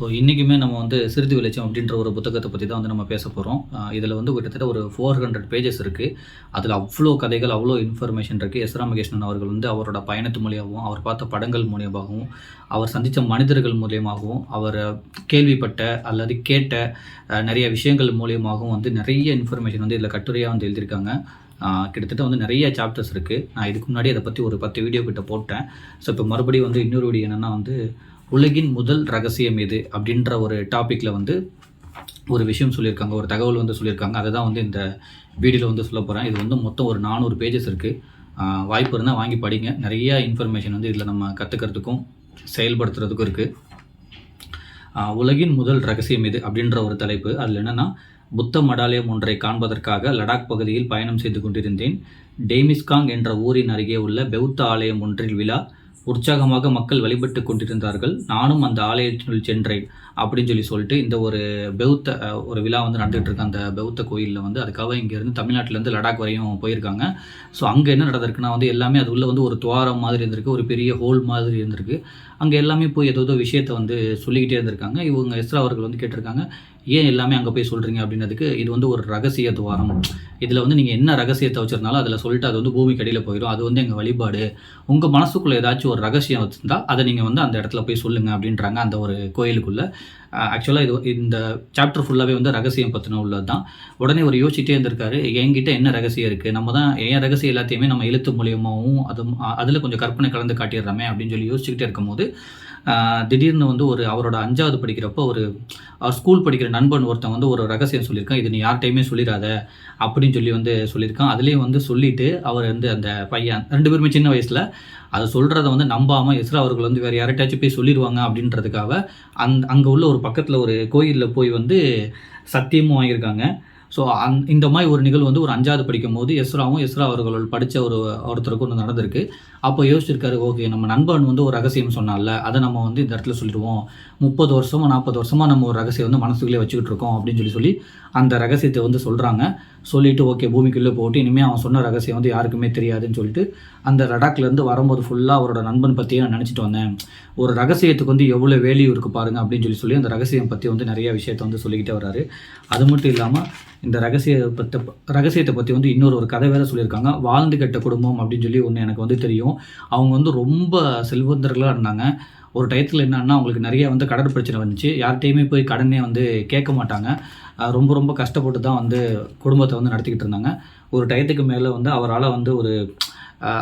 So இன்றைக்குமே நம்ம வந்து சிறுதி வெளிச்சம் அப்படின்ற ஒரு புத்தகத்தை பற்றி தான் வந்து நம்ம பேச போகிறோம் இதில் வந்து கிட்டத்தட்ட ஒரு ஃபோர் ஹண்ட்ரட் பேஜஸ் இருக்குது அதில் அவ்வளோ கதைகள் அவ்வளோ இன்ஃபர்மேஷன் இருக்குது எஸ் ராமகிருஷ்ணன் அவர்கள் வந்து அவரோட பயணத்து மூலியமாகவும் அவர் பார்த்த படங்கள் மூலியமாகவும் அவர் சந்தித்த மனிதர்கள் மூலியமாகவும் அவர் கேள்விப்பட்ட அல்லது கேட்ட நிறைய விஷயங்கள் மூலியமாகவும் வந்து நிறைய இன்ஃபர்மேஷன் வந்து இதில் கட்டுரையாக வந்து எழுதியிருக்காங்க. கிட்டத்தட்ட வந்து நிறைய சாப்டர்ஸ் இருக்குது நான் இதுக்கு முன்னாடி அதை பற்றி ஒரு பத்து வீடியோ கிட்ட போட்டேன். ஸோ இப்போ மறுபடியும் வந்து இன்னொரு வீடியோ என்னென்னா வந்து உலகின் முதல் ரகசியம் எது அப்படின்ற ஒரு டாப்பிக்கில் வந்து ஒரு விஷயம் சொல்லியிருக்காங்க ஒரு தகவல் வந்து சொல்லியிருக்காங்க. அதை தான் வந்து இந்த வீடியோவில் வந்து சொல்ல போகிறேன் இது வந்து மொத்தம் ஒரு நானூறு பேஜஸ் இருக்குது வாய்ப்பு இருந்தால் வாங்கி படிங்க. நிறையா இன்ஃபர்மேஷன் வந்து இதில் நம்ம கற்றுக்கிறதுக்கும் செயல்படுத்துறதுக்கும் இருக்குது உலகின் முதல் ரகசியம் இது அப்படின்ற ஒரு தலைப்பு. அதில் என்னென்னா புத்த மடாலயம் ஒன்றை காண்பதற்காக லடாக் பகுதியில் பயணம் செய்து கொண்டிருந்தேன். டேமிஸ்காங் என்ற ஊரின் அருகே உள்ள பௌத்த ஆலயம் ஒன்றில் விழா. உற்சாகமாக மக்கள் வழிபட்டு கொண்டிருந்தார்கள். நானும் அந்த ஆலயத்தினுள் சென்றேன் அப்படின்னு சொல்லி சொல்லிட்டு இந்த ஒரு பெௌத்த ஒரு விழா வந்து நடந்துகிட்டு இருக்கு. அந்த பெௌத்த கோயிலில் வந்து அதுக்காக இங்கேருந்து தமிழ்நாட்டிலேருந்து லடாக் வரையும் போயிருக்காங்க. ஸோ அங்கே என்ன நடந்திருக்குன்னா வந்து எல்லாமே அது உள்ளே வந்து ஒரு துவாரம் மாதிரி இருந்திருக்கு ஒரு பெரிய ஹோல் மாதிரி இருந்திருக்கு. அங்கே எல்லாமே போய் ஏதோ விஷயத்தை வந்து சொல்லிக்கிட்டே இருந்திருக்காங்க. இவங்க எஸ்ரா அவர்கள் வந்து கேட்டிருக்காங்க ஏன் எல்லாமே அங்கே போய் சொல்கிறீங்க அப்படின்றதுக்கு இது வந்து ஒரு ரகசிய துவாரம். இதில் வந்து நீங்கள் என்ன ரகசியத்தை வச்சிருந்தாலும் அதில் சொல்லிட்டு அது வந்து பூமிக்கு அடியில் போயிடும். அது வந்து எங்கள் வழிபாடு. உங்கள் மனசுக்குள்ளே ஏதாச்சும் ஒரு ரகசியம் வச்சுருந்தா அதை நீங்கள் வந்து அந்த இடத்துல போய் சொல்லுங்கள் அப்படின்றாங்க அந்த ஒரு கோயிலுக்குள்ளே. ஆக்சுவலாக இது இந்த சாப்டர் ஃபுல்லாகவே வந்து ரகசியம் பற்றின உள்ளது தான் உடனே ஒரு யோசிச்சுட்டே இருந்திருக்காரு. என்கிட்ட என்ன ரகசியம் இருக்குது நம்ம தான் என் ரகசியம் எல்லாத்தையுமே நம்ம எழுத்து மூலியமாகவும் அது அதில் கொஞ்சம் கற்பனை கலந்து காட்டிடுறோமே அப்படின்னு சொல்லி யோசிச்சுக்கிட்டே இருக்கும்போது திடீர்னு வந்து ஒரு அவரோட அஞ்சாவது படிக்கிறப்போ ஒரு அவர் ஸ்கூல் படிக்கிற நண்பன் ஒருத்தன் வந்து ஒரு ரகசியம் சொல்லியிருக்கான். இது நீ யார்கிட்டையுமே சொல்லிடாத அப்படின்னு சொல்லி வந்து சொல்லியிருக்கான். அதுலேயும் வந்து சொல்லிட்டு அவர் வந்து அந்த பையன் ரெண்டு பேருமே சின்ன வயசில் அதை சொல்கிறத வந்து நம்பாமல் எஸ்ரா அவர்கள் வந்து வேறு யார்கிட்டயாச்சும் போய் சொல்லிடுவாங்க அப்படின்றதுக்காக அந் அங்கே உள்ள ஒரு பக்கத்தில் ஒரு கோயிலில் போய் வந்து சத்தியமும் வாங்கியிருக்காங்க. ஸோ அந் இந்த மாதிரி ஒரு நிகழ்வு வந்து ஒரு அஞ்சாவது படிக்கும் போது எஸ்ராவும் எஸ்ரா அவர்கள் படித்த ஒரு ஒருத்தருக்கும் ஒன்று நடந்திருக்கு. அப்போ யோசிச்சிருக்காரு ஓகே நம்ம நண்பன் வந்து ஒரு ரகசியம் சொன்னால அதை நம்ம வந்து இந்த இடத்துல சொல்லிடுவோம். முப்பது வருஷமோ நாற்பது வருஷமா நம்ம ஒரு ரகசியம் வந்து மனசுக்குள்ளே வச்சுக்கிட்டு இருக்கோம் அப்படின்னு சொல்லி சொல்லி அந்த ரகசியத்தை வந்து சொல்கிறாங்க சொல்லிட்டு ஓகே பூமிக்குள்ளே போட்டு இனிமேல் அவன் சொன்ன ரகசியம் வந்து யாருக்குமே தெரியாதுன்னு சொல்லிட்டு அந்த லடாக்லேருந்து வரும்போது ஃபுல்லாக அவரோட நண்பன் பற்றியே நான் நினச்சிட்டு வந்தேன். ஒரு ரகசியத்துக்கு வந்து எவ்வளோ வேல்யூ இருக்குது பாருங்க அப்படின்னு சொல்லி சொல்லி அந்த ரகசியம் பற்றி வந்து நிறைய விஷயத்தை வந்து சொல்லிக்கிட்டே வராரு அது மட்டும் இல்லாமல் இந்த ரகசிய பற்ற ரகசியத்தை பற்றி வந்து இன்னொரு ஒரு கதை வேறு சொல்லியிருக்காங்க. வாழ்ந்து கெட்ட குடும்பம் அப்படின்னு சொல்லி ஒன்று எனக்கு வந்து தெரியும். அவங்க வந்து ரொம்ப செல்வந்தர்களாக இருந்தாங்க. ஒரு டயத்தில் என்னன்னா அவங்களுக்கு நிறைய வந்து கடன் பிரச்சனை வந்துச்சு. யார்கிட்டையுமே போய் கடனே வந்து கேட்க மாட்டாங்க. ரொம்ப ரொம்ப கஷ்டப்பட்டு தான் வந்து குடும்பத்தை வந்து நடத்திக்கிட்டு இருந்தாங்க. ஒரு டயத்துக்கு மேலே வந்து அவரால் வந்து ஒரு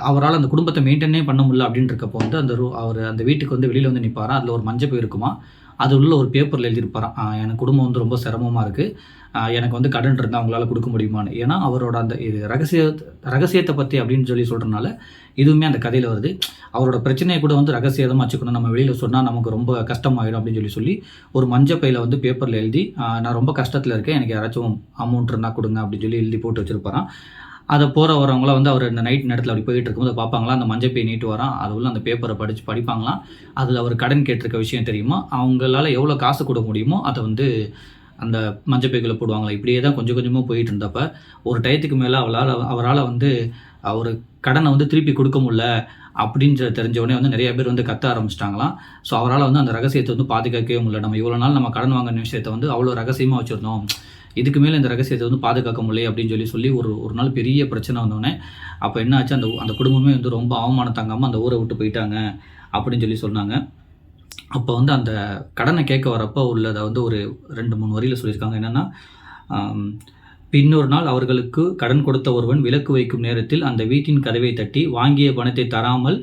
அவரால் அந்த குடும்பத்தை மெயின்டைனே பண்ண முடியல அப்படின்றப்போ வந்து அந்த ரூ அவர் அந்த வீட்டுக்கு வந்து வெளியில் வந்து நிற்பாராம் அதில் ஒரு மஞ்சள் போய் இருக்குமா? அது உள்ள ஒரு பேப்பரில் எழுதியிருப்பாராம். "ஆஹ் எனக்கு குடும்பம் வந்து ரொம்ப சிரமமாக இருக்குது எனக்கு வந்து கடன் இருந்தால் அவங்களால கொடுக்க முடியுமான்னு. ஏன்னா அவரோட அந்த இது ரகசிய ரகசியத்தை பற்றி அப்படின்னு சொல்லி சொல்கிறனால இதுவுமே அந்த கதையில் வருது. அவரோட பிரச்சனையை கூட வந்து ரகசியமாக வச்சுக்கணும். நம்ம வெளியில் சொன்னால் நமக்கு ரொம்ப கஷ்டமாயிடும் அப்படின்னு சொல்லி சொல்லி ஒரு மஞ்சள் பையில் வந்து பேப்பரில் எழுதி நான் ரொம்ப கஷ்டத்தில் இருக்கேன். எனக்கு யாராச்சும் அமௌண்ட் இருந்தால் கொடுங்க அப்படின்னு சொல்லி எழுதி போட்டு வச்சுருப்பாராம். அதை போகிற வரவங்கள வந்து அவர் இந்த நைட் நேரத்தில் அப்படி போயிட்டு இருக்கும்போது பார்ப்பாங்களா? அந்த மஞ்சள் பை நீட்டு வரான். அது உள்ள அந்த பேப்பரை படித்து படிப்பாங்களாம். அதில் அவர் கடன் கேட்டிருக்க விஷயம் தெரியுமா? அவங்களால எவ்வளோ காசு கொடுக்க முடியுமோ அதை வந்து அந்த மஞ்சள் பைக்குள்ள போடுவாங்களா இப்படியே தான் கொஞ்சம் கொஞ்சமாக போயிட்டு இருந்தப்ப ஒரு டயத்துக்கு மேலே அவளால் அவரால் வந்து அவர் கடனை வந்து திருப்பி கொடுக்க முடியல அப்படின்ற தெரிஞ்ச உடனே வந்து நிறைய பேர் வந்து கத்த ஆரம்பிச்சிட்டாங்களாம். ஸோ அவரால் வந்து அந்த ரகசியத்தை வந்து பாதுகாக்கவே முடியல. நம்ம இவ்வளோ நாள் நம்ம கடன் வாங்கின விஷயத்தை வந்து அவ்வளோ ரகசியமாக வச்சுருந்தோம். இதுக்கு மேலே இந்த ரகசியத்தை வந்து பாதுகாக்க முடியல அப்படின்னு சொல்லி சொல்லி ஒரு ஒரு நாள் பெரிய பிரச்சனை வந்தோடனே அப்போ என்ன ஆச்சு? அந்த அந்த குடும்பமே வந்து ரொம்ப அவமானம் தாங்காமல் அந்த ஊரை விட்டு போயிட்டாங்க அப்படின்னு சொல்லி சொன்னாங்க. அப்போ வந்து அந்த கடனை கேட்க வரப்போ உள்ளதை வந்து ஒரு ரெண்டு மூணு வரியில் சொல்லியிருக்காங்க. என்னென்னா பின்னொரு நாள் அவர்களுக்கு கடன் கொடுத்த ஒருவன் விலக்கு வைக்கும் நேரத்தில் அந்த வீட்டின் கதவை தட்டி வாங்கிய பணத்தை தராமல்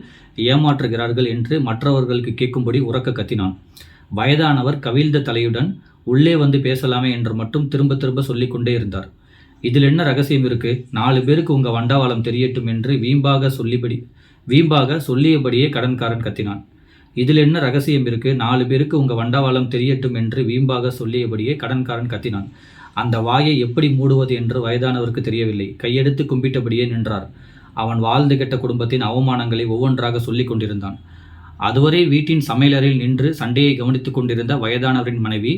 ஏமாற்றுகிறார்கள் என்று மற்றவர்களுக்கு கேட்கும்படி உறக்க கத்தினான். வயதானவர் கவிழ்ந்த தலையுடன் உள்ளே வந்து பேசலாமே என்று மட்டும் திரும்ப திரும்ப சொல்லி கொண்டே இருந்தார். இதில் என்ன ரகசியம் இருக்கு? நாலு பேருக்கு உங்க வண்டாவாளம் தெரியட்டும் என்று வீம்பாக சொல்லிபடி வீம்பாக சொல்லியபடியே கடன்காரன் கத்தினான். இதில் என்ன ரகசியம் இருக்கு? நாலு பேருக்கு உங்க வண்டவாளம் தெரியட்டும் என்று வீம்பாக சொல்லியபடியே கடன்காரன் கத்தினான். அந்த வாயை எப்படி மூடுவது என்று வயதானவருக்கு தெரியவில்லை. கையெடுத்து கும்பிட்டபடியே நின்றார். அவன் வாழ்ந்து கெட்ட குடும்பத்தின் அவமானங்களை ஒவ்வொன்றாக சொல்லிக் கொண்டிருந்தான். அதுவரை வீட்டின் சமையலறையில் நின்று சண்டையை கவனித்துக் கொண்டிருந்த வயதானவரின் மனைவி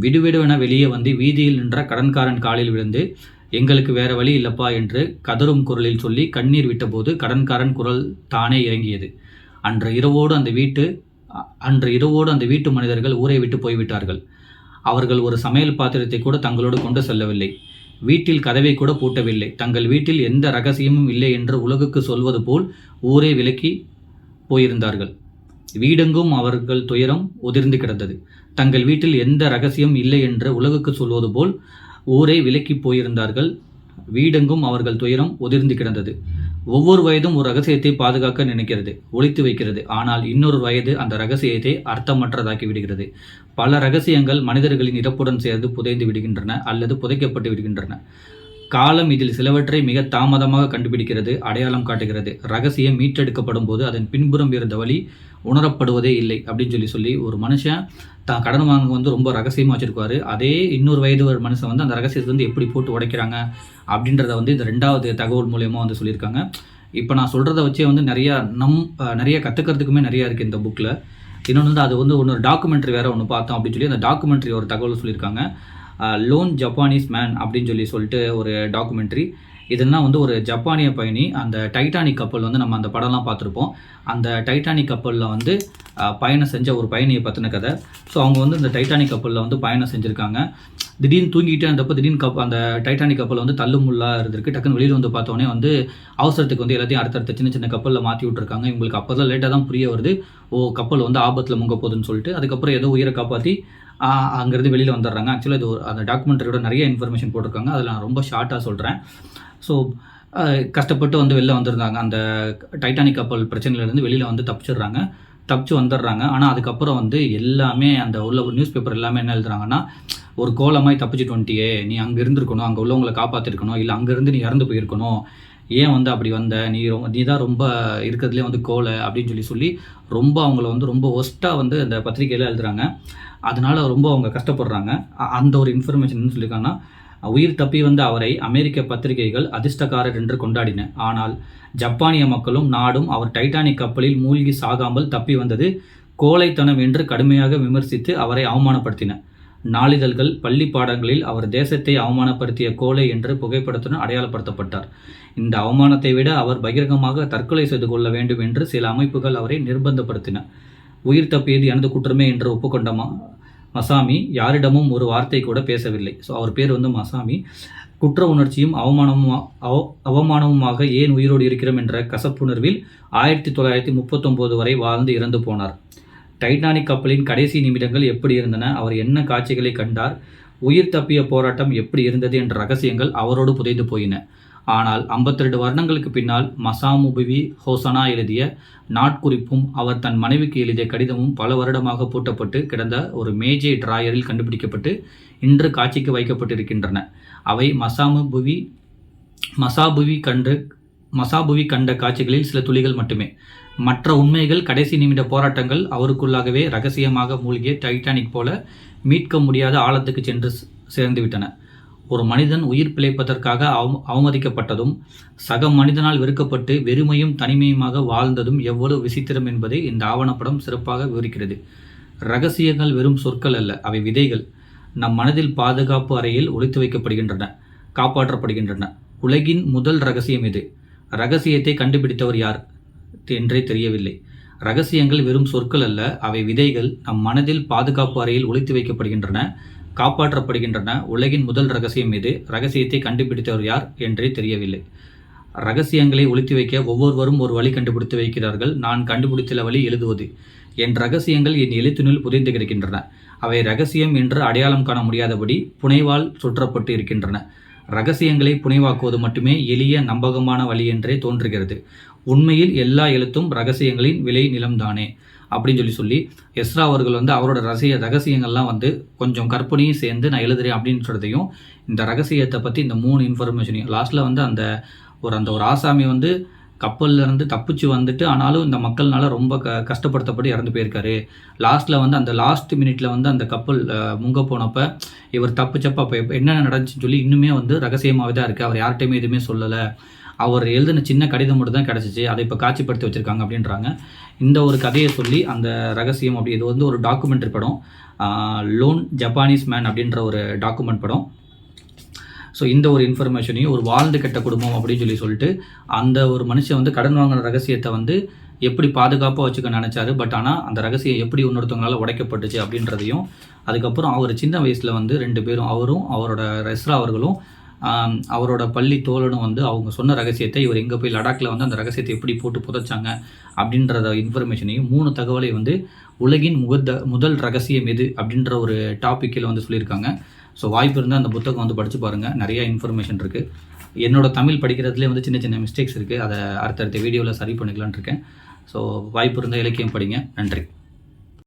விடுவிடுவென வெளியே வந்து வீதியில் நின்ற கடன்காரன் காலில் விழுந்து எங்களுக்கு வேற வழி இல்லப்பா என்று கதறும் குரலில் சொல்லி கண்ணீர் விட்டபோது கடன்காரன் குரல் தானே இறங்கியது. அன்று இரவோடு அந்த வீட்டு அன்று இரவோடு அந்த வீட்டு மனிதர்கள் ஊரை விட்டு போய்விட்டார்கள். அவர்கள் ஒரு சமையல் பாத்திரத்தை கூட தங்களோடு கொண்டு செல்லவில்லை. வீட்டில் கதவை கூட பூட்டவில்லை. தங்கள் வீட்டில் எந்த ரகசியமும் இல்லை என்று உலகுக்கு சொல்வது போல் ஊரே விலக்கி போயிருந்தார்கள். வீடெங்கும் அவர்கள் துயரம் உதிர்ந்து கிடந்தது. தங்கள் வீட்டில் எந்த ரகசியம் இல்லை என்று உலகுக்கு சொல்வது போல் ஊரே விலக்கி போயிருந்தார்கள். வீடெங்கும் அவர்கள் துயரம் உதிர்ந்து கிடந்தது. ஒவ்வொரு வயதும் ஒரு ரகசியத்தை பாதுகாக்க நினைக்கிறது ஒழித்து வைக்கிறது. ஆனால் இன்னொரு வயது அந்த ரகசியத்தை அர்த்தமற்றதாக்கி விடுகிறது பல ரகசியங்கள் மனிதர்களின் இறப்புடன் சேர்ந்து புதைந்து விடுகின்றன அல்லது புதைக்கப்பட்டு விடுகின்றன. காலம் இதில் சிலவற்றை மிக தாமதமாக கண்டுபிடிக்கிறது அடையாளம் காட்டுகிறது. ரகசியம் மீட்டெடுக்கப்படும் போது அதன் பின்புறம் இருந்த வழி உணரப்படுவதே இல்லை அப்படின்னு சொல்லி சொல்லி ஒரு மனுஷன் தான் கடன் வாங்க வந்து ரொம்ப ரகசியமாக வச்சுருக்காரு அதே இன்னொரு வயது ஒரு மனுஷன் வந்து அந்த ரகசியத்தை வந்து எப்படி போட்டு உடைக்கிறாங்க அப்படின்றத வந்து இந்த ரெண்டாவது தகவல் மூலயமா வந்து சொல்லியிருக்காங்க. இப்போ நான் சொல்கிறத வச்சே வந்து நிறையா நம் நிறைய கற்றுக்கிறதுக்குமே நிறையா இருக்குது இந்த புக்கில் இன்னொன்று வந்து அது வந்து ஒன்று டாக்குமெண்ட்ரி வேறு ஒன்று பார்த்தோம் அப்படின்னு சொல்லி அந்த டாக்குமெண்ட்ரி ஒரு தகவல் சொல்லியிருக்காங்க. லோன் ஜப்பானீஸ் மேன் அப்படின்னு சொல்லி சொல்லிட்டு ஒரு டாக்குமெண்ட்ரி இதெல்லாம் வந்து ஒரு ஜப்பானிய பயணி அந்த டைட்டானிக் கப்பல் வந்து நம்ம அந்த படம்லாம் பார்த்துருப்போம். அந்த டைட்டானிக் கப்பலில் வந்து பயணம் செஞ்ச ஒரு பயணியை பற்றின கதை. ஸோ அவங்க வந்து இந்த டைட்டானிக் கப்பலில் வந்து பயணம் செஞ்சுருக்காங்க. திடீர்னு தூங்கிட்டு இருந்தப்போ திடீர்னு கப் அந்த டைட்டானிக் கப்பல் வந்து தள்ளுமுள்ளாக இருந்திருக்கு. டக்குன்னு வெளியில் வந்து பார்த்தோன்னே வந்து அவசரத்துக்கு வந்து எல்லாத்தையும் அடுத்தடுத்த சின்ன சின்ன கப்பலில் மாற்றி விட்ருக்காங்க இவங்களுக்கு அப்போ தான் லேட்டாக தான் புரிய வருது. ஓ கப்பல் வந்து ஆபத்தில் முங்க போகுதுன்னு சொல்லிட்டு அதுக்கப்புறம் ஏதோ உயிரை காப்பாற்றி அங்கேருந்து வெளியில் வந்துடுறாங்க. ஆக்சுவலாக இது ஒரு அந்த டாக்குமெண்ட்ரியோட நிறைய இன்ஃபர்மேஷன் போட்டிருக்காங்க. அதில் நான் ரொம்ப ஷார்ட்டாக சொல்கிறேன் ஸோ கஷ்டப்பட்டு வந்து வெளில வந்திருந்தாங்க. அந்த டைட்டானிக் கப்பல் பிரச்சனையிலேருந்து வெளியில் வந்து தப்பிச்சிடுறாங்க. தப்பிச்சு வந்துடுறாங்க. ஆனால் அதுக்கப்புறம் வந்து எல்லாமே அந்த உள்ள ஒரு நியூஸ் பேப்பர் எல்லாமே என்ன எழுதுறாங்கன்னா ஒரு கோலமாய் தப்பிச்சிட்டு வந்துட்டியே நீ அங்கே இருந்திருக்கணும். அங்கே உள்ளவங்களை காப்பாற்றிருக்கணும் இல்லை அங்கேருந்து நீ இறந்து போயிருக்கணும். ஏன் வந்து அப்படி வந்த? நீ ரொம்ப நீ தான் ரொம்ப இருக்கிறதுலே வந்து கோலை அப்படின்னு சொல்லி சொல்லி ரொம்ப அவங்கள வந்து ரொம்ப ஒஸ்ட்டாக வந்து அந்த பத்திரிக்கையில் எழுதுறாங்க. அதனால ரொம்ப அவங்க கஷ்டப்படுறாங்க. அந்த ஒரு இன்ஃபர்மேஷன் என்ன சொல்லியிருக்காங்கன்னா உயிர் தப்பி வந்த அவரை அமெரிக்க பத்திரிகைகள் அதிர்ஷ்டக்காரர் என்று கொண்டாடின. ஆனால் ஜப்பானிய மக்களும் நாடும் அவர் டைட்டானிக் கப்பலில் மூழ்கி சாகாமல் தப்பி வந்தது கோழைத்தனம் என்று கடுமையாக விமர்சித்து அவரை அவமானப்படுத்தின. நாளிதழ்கள் பள்ளி பாடங்களில் அவர் தேசத்தை அவமானப்படுத்திய கோழை என்று புகைப்படத்துடன் அடையாளப்படுத்தப்பட்டார். இந்த அவமானத்தை விட அவர் பகிரங்கமாக தற்கொலை செய்து கொள்ள வேண்டும் என்று சில அமைப்புகள் அவரை நிர்பந்தப்படுத்தின. உயிர் தப்பியது எனது குற்றமே என்று ஒப்புக்கொண்டமா மசாமி யாரிடமும் ஒரு வார்த்தை கூட பேசவில்லை. ஸோ அவர் பேர் வந்து மசாமி. குற்ற உணர்ச்சியும் அவமானமும் அவ அவமானமுமாக ஏன் உயிரோடு இருக்கிறோம் என்ற கசப்புணர்வில் ஆயிரத்தி தொள்ளாயிரத்தி முப்பத்தொம்போது வரை வாழ்ந்து இறந்து போனார். டைட்டானிக் கப்பலின் கடைசி நிமிடங்கள் எப்படி இருந்தன அவர் என்ன காட்சிகளை கண்டார் உயிர் தப்பிய போராட்டம் எப்படி இருந்தது என்ற ரகசியங்கள் அவரோடு புதைந்து போயின. ஆனால் 52 வருடங்களுக்கு பின்னால் மசாமுபுவி ஹோசனா எழுதிய நாட்குறிப்பும் அவர் தன் மனைவிக்கு எழுதிய கடிதமும் பல வருடமாக பூட்டப்பட்டு கிடந்த ஒரு மேஜை டிராயரில் கண்டுபிடிக்கப்பட்டு இன்று காட்சிக்கு வைக்கப்பட்டிருக்கின்றன. அவை மசாமுபுவி மசாபுவி கண்டு மசாபுவி கண்ட காட்சிகளில் சில துளிகள் மட்டுமே. மற்ற உண்மைகள் கடைசி நிமிட போராட்டங்கள் அவருக்குள்ளாகவே ரகசியமாக மூழ்கிய டைட்டானிக் போல மீட்க முடியாத ஆழத்துக்கு சென்று சேர்ந்துவிட்டன. ஒரு மனிதன் உயிர் பிழைப்பதற்காக அவ- அவமதிக்கப்பட்டதும் சக மனிதனால் வெறுக்கப்பட்டு வெறுமையும் தனிமையுமாக வாழ்ந்ததும் எவ்வளவு விசித்திரம் என்பதை இந்த ஆவணப்படம் சிறப்பாக விவரிக்கிறது. ரகசியங்கள் வெறும் சொற்கள் அல்ல அவை விதைகள். நம் மனதில் பாதுகாப்பு அறையில் ஒழித்து வைக்கப்படுகின்றன காப்பாற்றப்படுகின்றன. உலகின் முதல் ரகசியம் இது. ரகசியத்தை கண்டுபிடித்தவர் யார் என்றே தெரியவில்லை. ரகசியங்கள் வெறும் சொற்கள் அல்ல அவை விதைகள். நம் மனதில் பாதுகாப்பு அறையில் ஒழித்து வைக்கப்படுகின்றன. காப்பாற்றப்படுகின்றன. உலகின் முதல் ரகசியம் இது. ரகசியத்தை கண்டுபிடித்தவர் யார் என்றே தெரியவில்லை. ரகசியங்களை ஒழித்து வைக்க ஒவ்வொருவரும் ஒரு வழி கண்டுபிடித்து வைக்கிறார்கள். நான் கண்டுபிடித்துள்ள வழி எழுதுவது. என் ரகசியங்கள் என் எழுத்தினுள் புதைந்து கிடக்கின்றன. அவை ரகசியம் என்று அடையாளம் காண முடியாதபடி புனைவால் சுற்றப்பட்டு இருக்கின்றன. ரகசியங்களை புனைவாக்குவது மட்டுமே எளிய நம்பகமான வழி என்றே தோன்றுகிறது. உண்மையில் எல்லா எழுத்தும் ரகசியங்களின் விலை நிலம்தானே அப்படின்னு சொல்லி சொல்லி எஸ்ரா அவர்கள் வந்து அவரோட ரகசிய ரகசியங்கள்லாம் வந்து கொஞ்சம் கற்பனையும் சேர்ந்து நான் எழுதுறேன் அப்படின்றதையும் இந்த ரகசியத்தை பற்றி இந்த மூணு இன்ஃபர்மேஷனையும் லாஸ்ட்டில் வந்து அந்த ஒரு அந்த ஒரு ஆசாமி வந்து கப்பல்லேருந்து தப்பிச்சு வந்துட்டு ஆனாலும் இந்த மக்கள்னால ரொம்ப க கஷ்டப்படுத்தப்பட்டு இறந்து போயிருக்காரு. லாஸ்ட்டில் வந்து அந்த லாஸ்ட் மினிட்ல வந்து அந்த கப்பல் முங்க போனப்போ இவர் தப்பிச்சப்போ அப்போ என்னென்ன நடந்துச்சுன்னு சொல்லி இன்னுமே வந்து ரகசியமாகவே தான் இருக்குது அவர் யார்கிட்டையுமே எதுவுமே சொல்லலை. அவர் எழுதின சின்ன கடிதம் மட்டும் தான் கிடச்சிச்சு. அதை இப்போ காட்சிப்படுத்தி வச்சுருக்காங்க அப்படின்றாங்க. இந்த ஒரு கதையை சொல்லி அந்த ரகசியம் அப்படி இது வந்து ஒரு டாக்குமெண்ட்ரி படம். லோன் ஜப்பானீஸ் மேன் அப்படின்ற ஒரு டாக்குமெண்ட் படம். ஸோ இந்த ஒரு இன்ஃபர்மேஷனையும் ஒரு வாழ்ந்து கெட்ட குடும்பம் அப்படின்னு சொல்லி சொல்லிட்டு அந்த ஒரு மனுஷன் வந்து கடன் வாங்கின ரகசியத்தை வந்து எப்படி பாதுகாப்பாக வச்சுக்க நினச்சாரு பட் ஆனால் அந்த ரகசியம் எப்படி இன்னொருத்தவங்களால் உடைக்கப்பட்டுச்சு அப்படின்றதையும் அதுக்கப்புறம் அவர் சின்ன வயசில் வந்து ரெண்டு பேரும் அவரும் அவரோட ரெஸ்ரா அவர்களும் அவரோட பள்ளி தோழனும் வந்து அவங்க சொன்ன ரகசியத்தை இவர் எங்கே போய் லடாக்கில் வந்து அந்த ரகசியத்தை எப்படி போட்டு புதைச்சாங்க அப்படின்றத இன்ஃபர்மேஷனையும் மூணு தகவலை வந்து உலகின் முகத்த முதல் ரகசியம் எது அப்படின்ற ஒரு டாப்பிக்கில் வந்து சொல்லியிருக்காங்க. ஸோ வாய்ப்பு இருந்தால் அந்த புத்தகம் வந்து படித்து பாருங்கள் நிறையா இன்ஃபர்மேஷன் இருக்குது என்னோட தமிழ் படிக்கிறதுலேயே வந்து சின்ன சின்ன மிஸ்டேக்ஸ் இருக்குது அதை அடுத்தடுத்த வீடியோவில் சரி பண்ணிக்கலான் இருக்கேன். ஸோ வாய்ப்பு இருந்தால் இலக்கியம் படிங்க. நன்றி.